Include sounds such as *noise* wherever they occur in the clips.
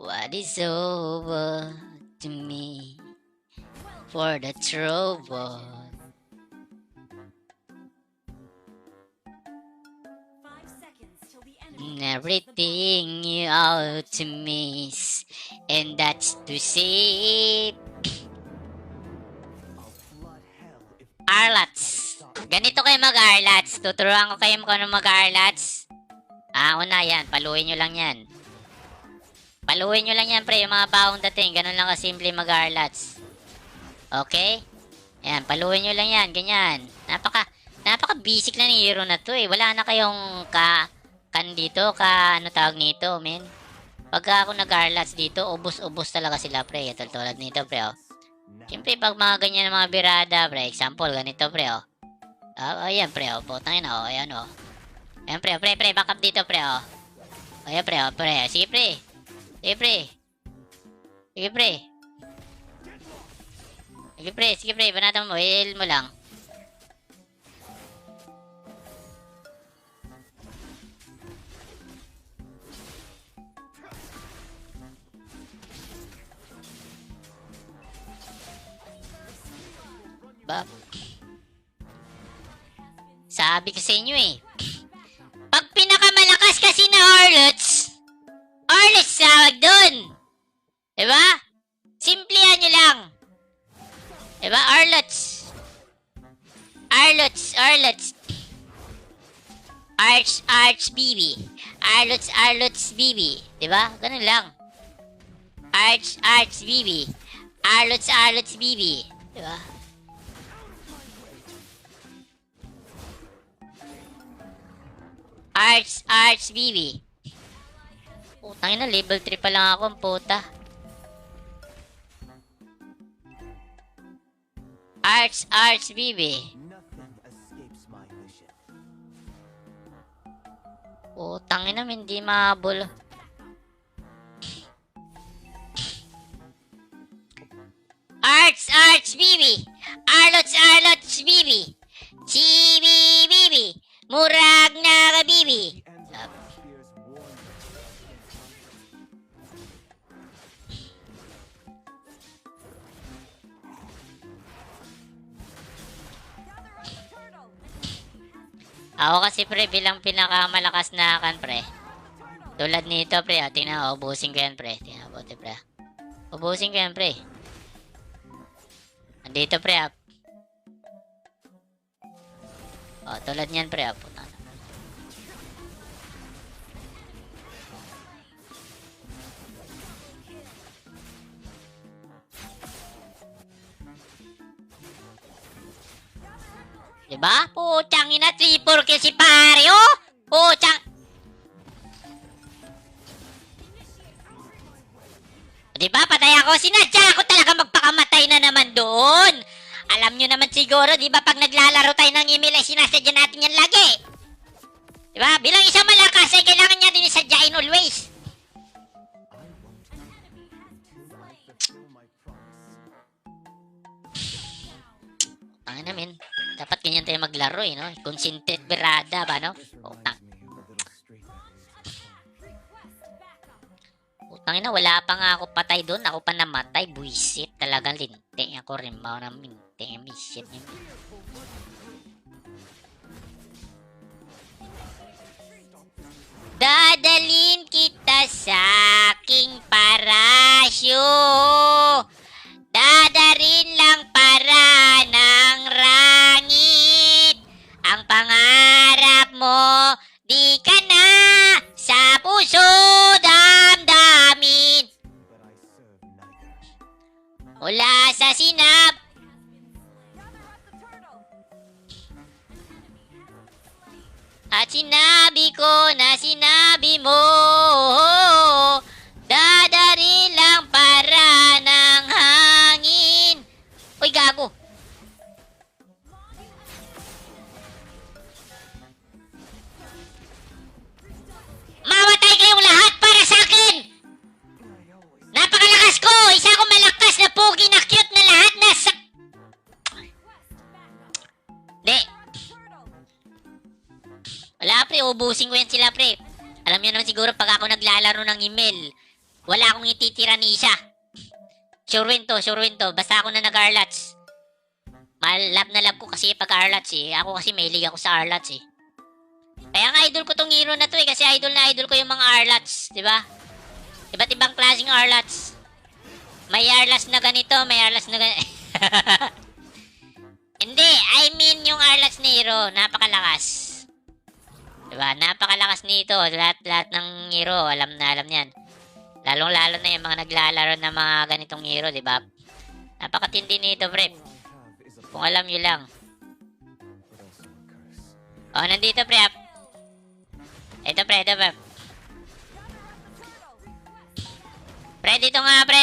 What is over to me for the trouble? And everything you owe to me, and that's to say, Arlats. Ganito kayo mag-Arlats. Tuturuan ko kayo kung ano mag-Arlats. Ah, una yan. Paluin nyo lang yan. Paluin nyo lang yan, pre. Yung mga baong dating. Ganun lang kasimple mag-Arlats. Okay? Ayan, paluin nyo lang yan. Ganyan. Napaka, napaka basic na ni hero na to eh. Wala na kayong ka, kan dito, ka, ano tawag nito, men. Pagka ako nag-Arlats dito, ubos-ubos talaga sila, pre. Ito, tulad nito, pre, oh. Siyempre, pag mga ganyan mga birada, pre, example, ganito, pre, oh. Ah, ayan, pre, oh. Putang ina, oh. Ayan, oh. Ayan, pre, pre, pre, back up dito, pre, oh. Ayan, pre, oh, pre. Sige, pre. Sige, pre. Sige, pre. Sige, pre, sige, pre. Banatan mo, heal mo lang. Ba? Sabi ko sa inyo eh. Pag pinakamalakas kasi na Harlots, Arch, Arch BB. Harlots, Harlots BB. Diba? Ganun lang. Arch, Arch BB. Harlots, Harlots BB. Diba? Arts, Arts, BB. Putang ina, level 3 pa lang ako, puta. Arts, Arts, BB. Putang ina, hindi mahabol. Arts, Arts, BB. Arlots, Arlots, BB. Chibi, BB. Murag na ka, BB. Ako kasi pre, bilang pinakamalakas na kan pre. Tulad nito pre, ah, tingnan ko, ubusin ko yan pre. Tingnan ko, pre. Ubusin ko yan pre. Andito pre, ah. Oh, tulad niyan pre, ah. Diba? Putang ina, 3-4 kill si pare, oh! Putang... Diba, patay ako. Sinadya ako talaga magpakamatay na naman doon. Alam nyo naman siguro, di ba, pag naglalaro tayo ng email, ay sinasadya natin yan lagi. Diba? Bilang isang malakas, ay kailangan niya din isadyain always. Dapat ganyan tayo maglaro, eh, no? Consented berada ba, no? This Putang. reminds me of a little street I visited. Putang ina, wala pa nga ako patay doon. Ako pa namatay. Buisit. Talagang linti. Ako rin ba na minti. Misit niya. Siguro pag ako naglalaro ng email, wala akong ititira ni isa. Sure win to, sure win to. Basta ako na nag-Arlats. Mal, love na love ko kasi pag Arlats eh. Ako kasi may ako sa Arlats eh. Kaya nga idol ko tong hero na to eh. Kasi idol na idol ko yung mga Arlats. di ba? Iba't ibang klaseng Arlats. May Arlats na ganito, may Arlats na ganito. *laughs* Hindi, I mean yung Arlats ni hero. Napakalakas. Diba? Napakalakas nito. Lahat-lahat ng hero, alam na alam yan. Lalong-lalo na yung mga naglalaro ng mga ganitong hero, di ba? Napakatindi nito, pre. Kung alam nyo lang. Oh, nandito, pre. Ito, pre. Ito, pre. Pre, dito nga, pre.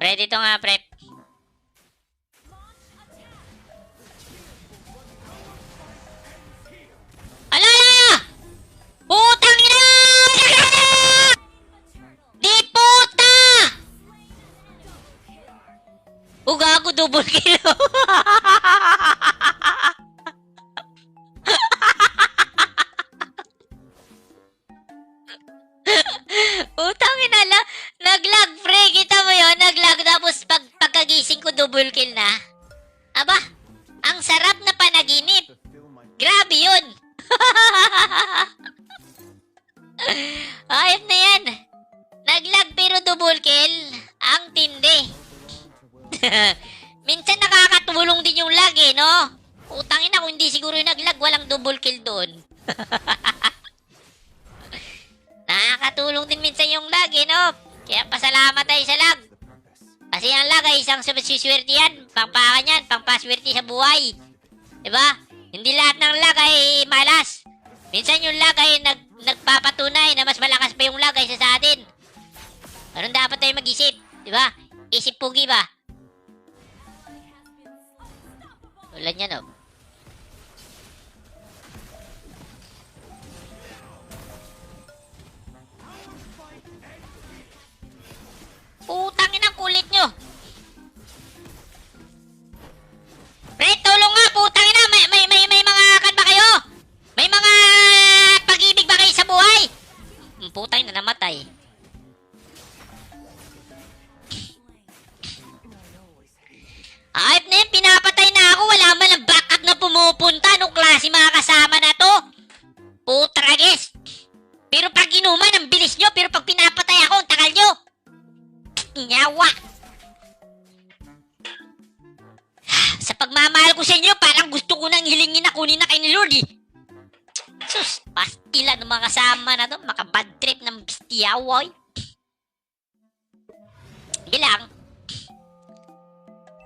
Pre, dito nga, pre. Grabe yun. *laughs* Ayop na yan. Naglag pero double kill. Ang tindi. *laughs* Minsan nakakatulong din yung lag eh, no? Utangin ako, hindi siguro yung naglag, walang double kill doon. *laughs* Nakakatulong din minsan yung lag eh, no? Kaya pasalamat tayo sa lag. Kasi ang lag ay isang suswerte yan. Pangpakan yan, pangpaswerte sa buhay. Diba? Hindi lahat ng lag ay malas. Minsan yung lag ay nag, nagpapatunay na mas malakas pa yung lag kaysa sa atin. Ganun dapat tayo mag-isip. Diba? Isip pugi ba? Wala niya, no? Putangin ang kulit nyo! Bilis nyo. Pero pag pinapatay ako, ang tagal nyo. Nyawa! Sa pagmamahal ko sa inyo, parang gusto ko nang hilingin na kunin na kay ni Lord eh. Sus, pastila ng mga kasama na to. Maka bad trip ng bistiyawoy. Sige lang.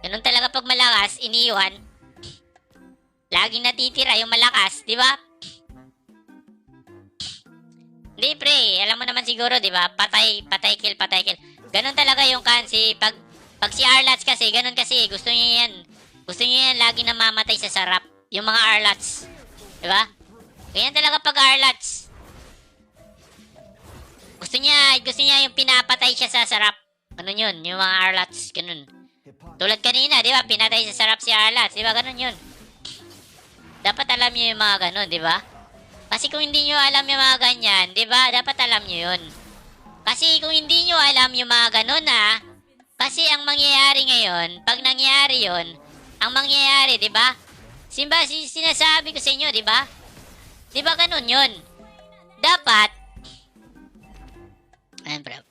Ganun talaga pag malakas, iniwan. Laging natitira yung malakas, di ba? Hindi pre, alam mo naman siguro, di ba? Patay, patay kill, patay kill. Ganun talaga yung kansi. Pag, pag si Arlats kasi, ganun kasi. Gusto niya yan. Gusto niya yan lagi namamatay sa sarap. Yung mga Arlats. Di ba? Ganyan talaga pag Arlats. Gusto niya, gusto niya yung pinapatay siya sa sarap. Ganun yun, yung mga Arlats. Ganun. Tulad kanina, di ba? Pinatay sa sarap si Arlats. Di ba? Ganun yun. Dapat alam niyo yung mga ganun, di ba? Kasi kung hindi niyo alam yung mga ganyan, di ba? Dapat alam niyo yun. Kasi kung hindi nyo alam yung mga ganun ha, kasi ang mangyayari ngayon, pag nangyari yon, ang mangyayari, di ba? Simba, si- sinasabi ko sa inyo, di ba? Di ba ganun yun? Dapat, ayan pre,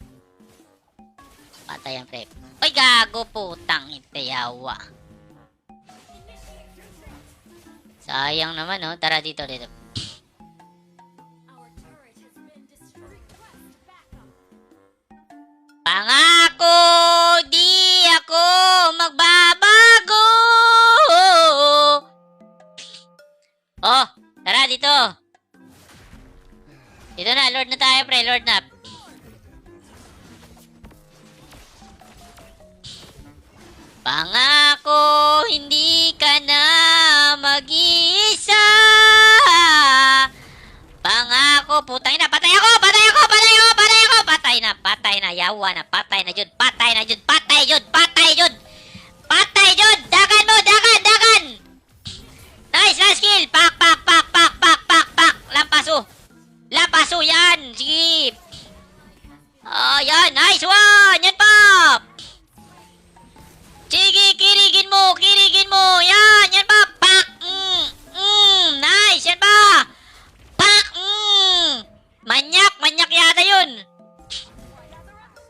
patay yan pre. Oy, gago putang itayawa. Sayang naman, oh. Tara dito, dito. Tayo, pre. Lord na. Pangako, hindi ka na mag-isa. Pangako, putang ina, patay ako, patay ako, patay ako, patay ako, patay na, patay na, yawa na, patay na jud, patay na jud, patay jud, patay jud, patay jud, dagan mo, dagan, dagan. Nice, last kill, pak, pak, pak, pak, pak, pak, pak, lampaso, Lapaso yan! Sige! Ah, yan! Nice one! Yan pa! Sige, kirigin mo! Kirigin mo! Yan! Yan pa! Pak! Mm! Mm! Nice! Yan pa! Pak! Mm! Manyak! Manyak yata yun!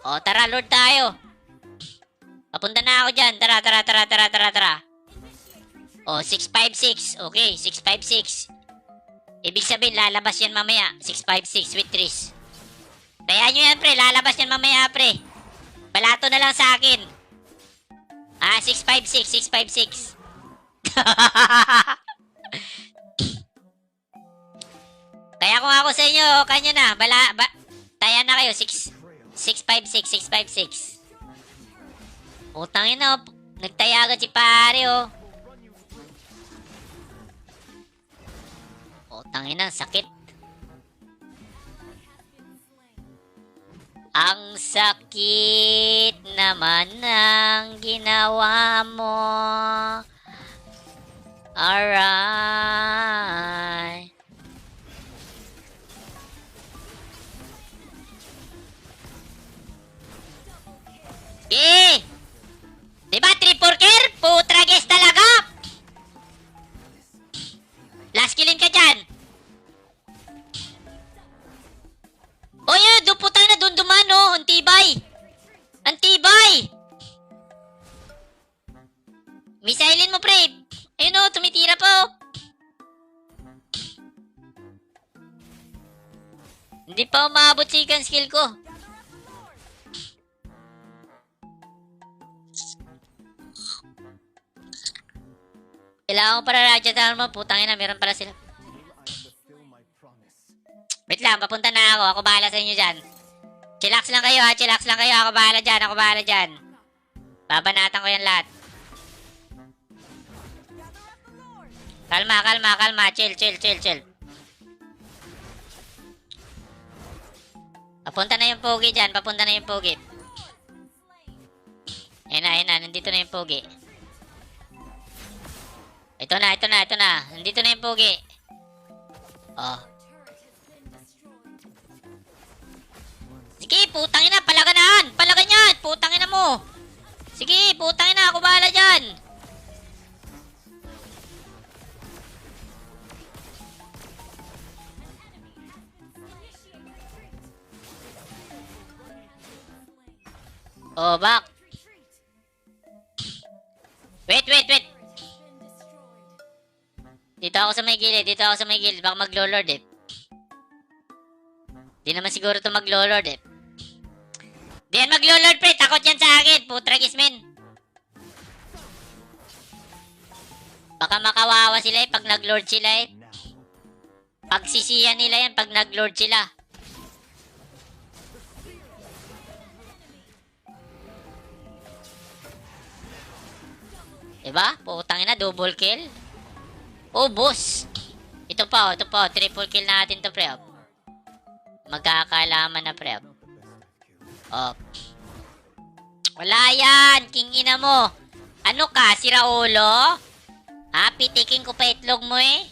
O, tara, Lord tayo. Papunta na ako dyan. Tara, tara, tara, tara, tara, tara. O, 656. Okay, 656. Ibig sabihin, lalabas yan mamaya. 656 with trees. Tayaan nyo yan, pre. Lalabas yan mamaya, pre. Balato na lang sa akin. Ah, 656, 656. *laughs* Kaya kung ako sa inyo, kanya na. Bala, ba, taya na kayo. 6, 656, 656. Utang ina, oh. nagtaya agad si pare, oh. Utang ina, sakit. Ang sakit naman ng ginawa mo. Alright. Eh! Diba, triple kill? Putrages talaga! Last killin ka O yun, duputang na doon duman, no? Ang tibay! Ang tibay! Misailin mo, pre! Ayun, oh, tumitira pa, oh! Hindi pa umabot si ikan skill ko. Kailangan ko para radyo mo. Putang ina, meron pala sila. Lang, papunta na ako. Ako bahala sa inyo dyan. Chillax lang kayo ha, chillax lang kayo. Ako bahala dyan, ako bahala dyan. Babanatan ko yan lahat. Kalma, kalma, kalma. Chill, chill, chill, chill. Papunta na yung pogi dyan, papunta na yung pogi. Ayan na, ayan na, nandito na yung pogi. Ito na, ito na, ito na. Nandito na yung pogi. Oh. Sige, putang ina, palaganaan! Palagan yan! Putang ina mo! Sige, putang ina, ako bahala dyan! Oh, back! Wait, wait, wait! Dito ako sa may gilid, dito ako sa may gilid. Baka maglo-lord eh. Di naman siguro to maglo-lord eh. Di yan maglo-lord pre, takot yan sa akin. Putragis men. Baka makawawa sila eh pag nag-lord sila eh. Pagsisiyan nila yan pag nag-lord sila. Diba? Putang ina, double kill. Oh, boss. Ito pa, oh, ito pa, oh. triple kill natin to, pre. oh. Magkakalaman na, pre. Kills. Oh. Wala yan, king ina mo. Ano ka, si Raulo? Ha, pitikin ko pa itlog mo eh.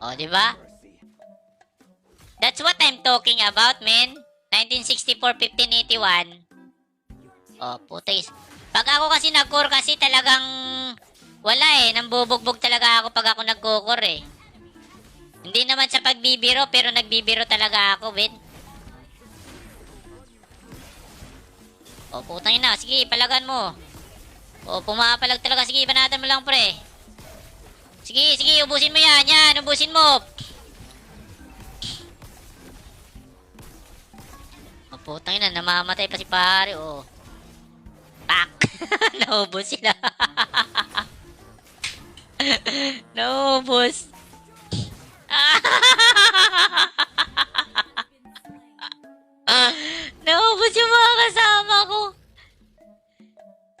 Oh, di ba? That's what I'm talking about, man. 1964-1581. Oh, putis. Pag ako kasi nag-core kasi talagang wala eh. Nambubugbog talaga ako pag ako nag-core eh. Hindi naman sa pagbibiro, pero nagbibiro talaga ako, Ben. O, putang ina. Sige, palagan mo. O, pumapalag talaga. Sige, banatan mo lang, pre. Sige, sige, ubusin mo yan. Yan, ubusin mo. O, putang ina. Namamatay pa si pare, o. Pak! *laughs* Naubos sila. *laughs* Naubos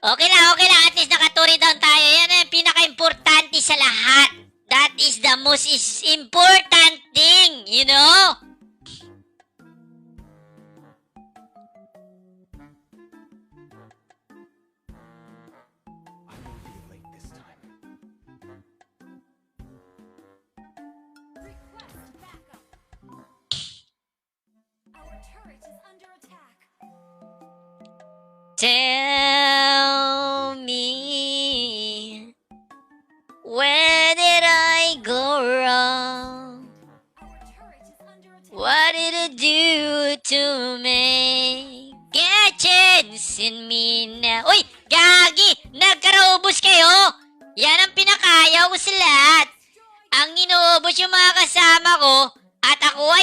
Okay lang, okay lang. At least nakaturi down tayo. Yan ang pinaka-importante sa lahat. That is the most is important thing, you know?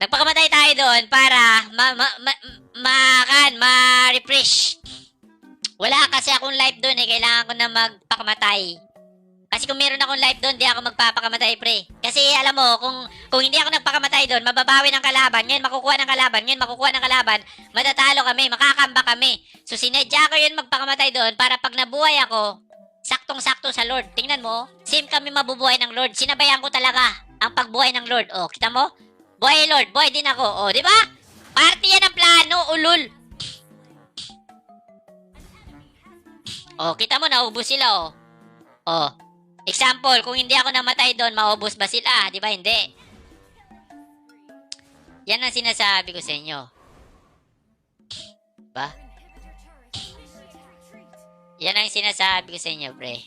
Nagpakamatay tayo doon para ma ma ma ma kan ma-refresh. Wala kasi akong life doon eh. Kailangan ko na magpakamatay. Kasi kung meron akong life doon, di ako magpapakamatay, pre. Kasi alam mo, kung kung hindi ako nagpakamatay doon, mababawi ng kalaban. Ngayon, makukuha ng kalaban. Ngayon, makukuha ng kalaban. Matatalo kami, makakamba kami. So, sinadya ko yun magpakamatay doon para pag nabuhay ako, saktong-sakto sa Lord. Tingnan mo, same kami mabubuhay ng Lord. Sinabayan ko talaga ang pagbuhay ng Lord. O, kita mo? Buhay Lord, buhay din ako. O, di ba? Party yan ang plano, ulul. O, kita mo, naubos sila, o. O, example, kung hindi ako namatay doon, maubos ba sila? Di ba? Hindi. Yan ang sinasabi ko sa inyo. Ba? Yan ang sinasabi ko sa inyo, pre.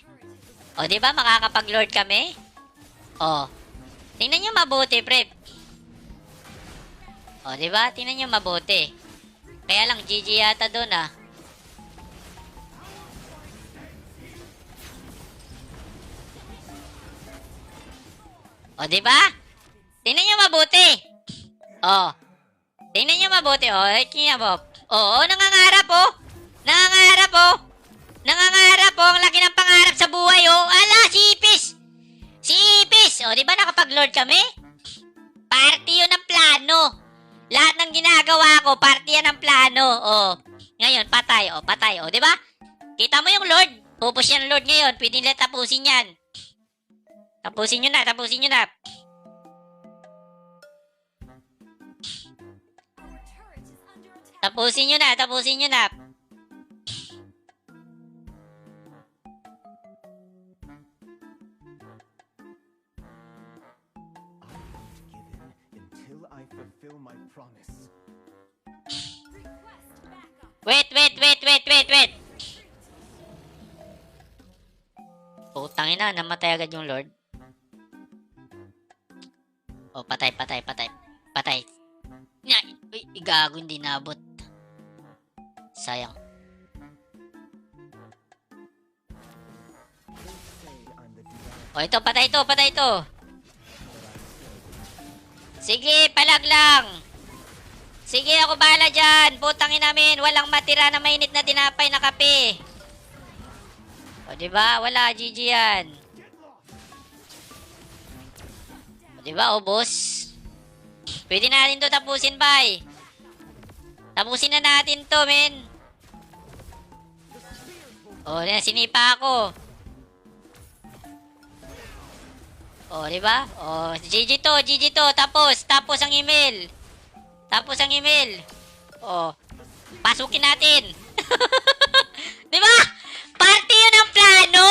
O, di ba makakapag-lord kami? O, tingnan nyo mabuti, pre. O, di ba? Tingnan nyo mabuti. Kaya lang, GG yata doon, ah. O, di ba? Tingnan nyo mabuti. O. Tingnan nyo mabuti, o. Eh, mo. Oo, nangangarap, o. Nangangarap, o. Nangangarap, o. Ang laki ng pangarap sa buhay, o. Ala, sipis. Sipis. O, di ba nakapag-lord kami? Party yun ng plano. Lahat ng ginagawa ko, party yan ng plano. O. Ngayon, patay, o. Patay, o. Di ba? Kita mo yung Lord. Pupus yan Lord ngayon. Pwede nila tapusin yan. Tapusin nyo na, tapusin nyo na. Tapusin nyo na, tapusin nyo na. Fulfill my promise. Wait, wait, wait, wait, wait, wait. Putang ina, namatay agad yung Lord. Oh, patay, patay, patay. Patay. Nga, uy, igago, hindi nabot. Sayang. Oh, ito, patay ito, patay ito. Sige, palag lang. Sige, ako bahala dyan. Putangin namin, walang matira na mainit na tinapay na kape. O, di ba? Wala, GG yan. O, di ba, ubos? Pwede natin to tapusin, bay. Tapusin na natin to, men. O, na, sinipa ako. Oh, di ba? Oh, GG to, GG to. Tapos, tapos ang email. Tapos ang email. Oh, pasukin natin. *laughs* di ba? Party yun ang plano.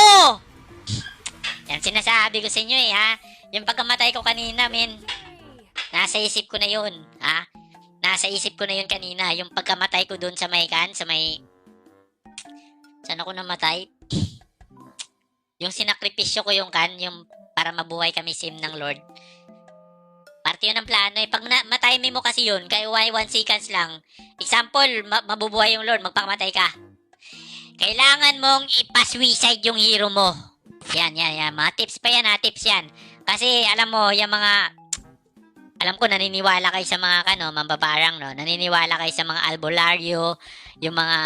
Yan sinasabi ko sa inyo eh, ha? Yung pagkamatay ko kanina, men. Nasa isip ko na yun, ha? Nasa isip ko na yun kanina. Yung pagkamatay ko doon sa may kan, sa may... Saan ako namatay? Yung sinakripisyo ko yung kan, yung para mabuhay kami sim ng Lord. Parte yun ng plano eh. Pag na- matime mo kasi yun, kaya why one seconds lang. Example, ma- mabubuhay yung Lord, magpakamatay ka. Kailangan mong ipaswicide yung hero mo. Yan, yan, yan. Mga tips pa yan ha, tips yan. Kasi alam mo, yung mga... Alam ko, naniniwala kayo sa mga kano, mambabarang, no? Naniniwala kayo sa mga albularyo, yung mga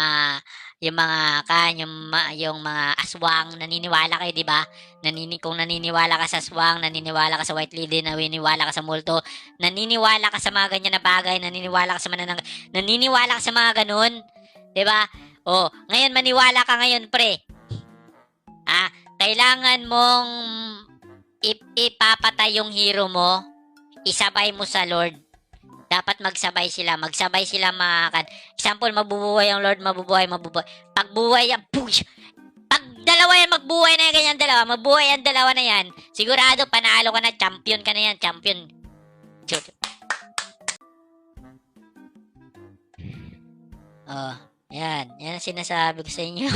yung mga kan, yung, yung mga aswang, naniniwala kayo, di ba? Nanini kung naniniwala ka sa aswang, naniniwala ka sa white lady, naniniwala ka sa multo, naniniwala ka sa mga ganyan na bagay, naniniwala ka sa mananang, naniniwala ka sa mga ganun, 'di ba? Oh, ngayon maniwala ka ngayon, pre. Ah, kailangan mong ip- ipapatay yung hero mo, isabay mo sa Lord. Dapat magsabay sila, magsabay sila makan. Example, mabubuhay ang Lord, mabubuhay, mabubuhay. Pag buhay yan, push! Pag dalawa yan, magbuhay na yan, ganyan dalawa, mabuhay ang dalawa na yan, sigurado, panalo ka na, champion ka na yan, champion. Chut. Oh, yan. Yan sinasabi ko sa inyo. *laughs*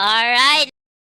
Alright.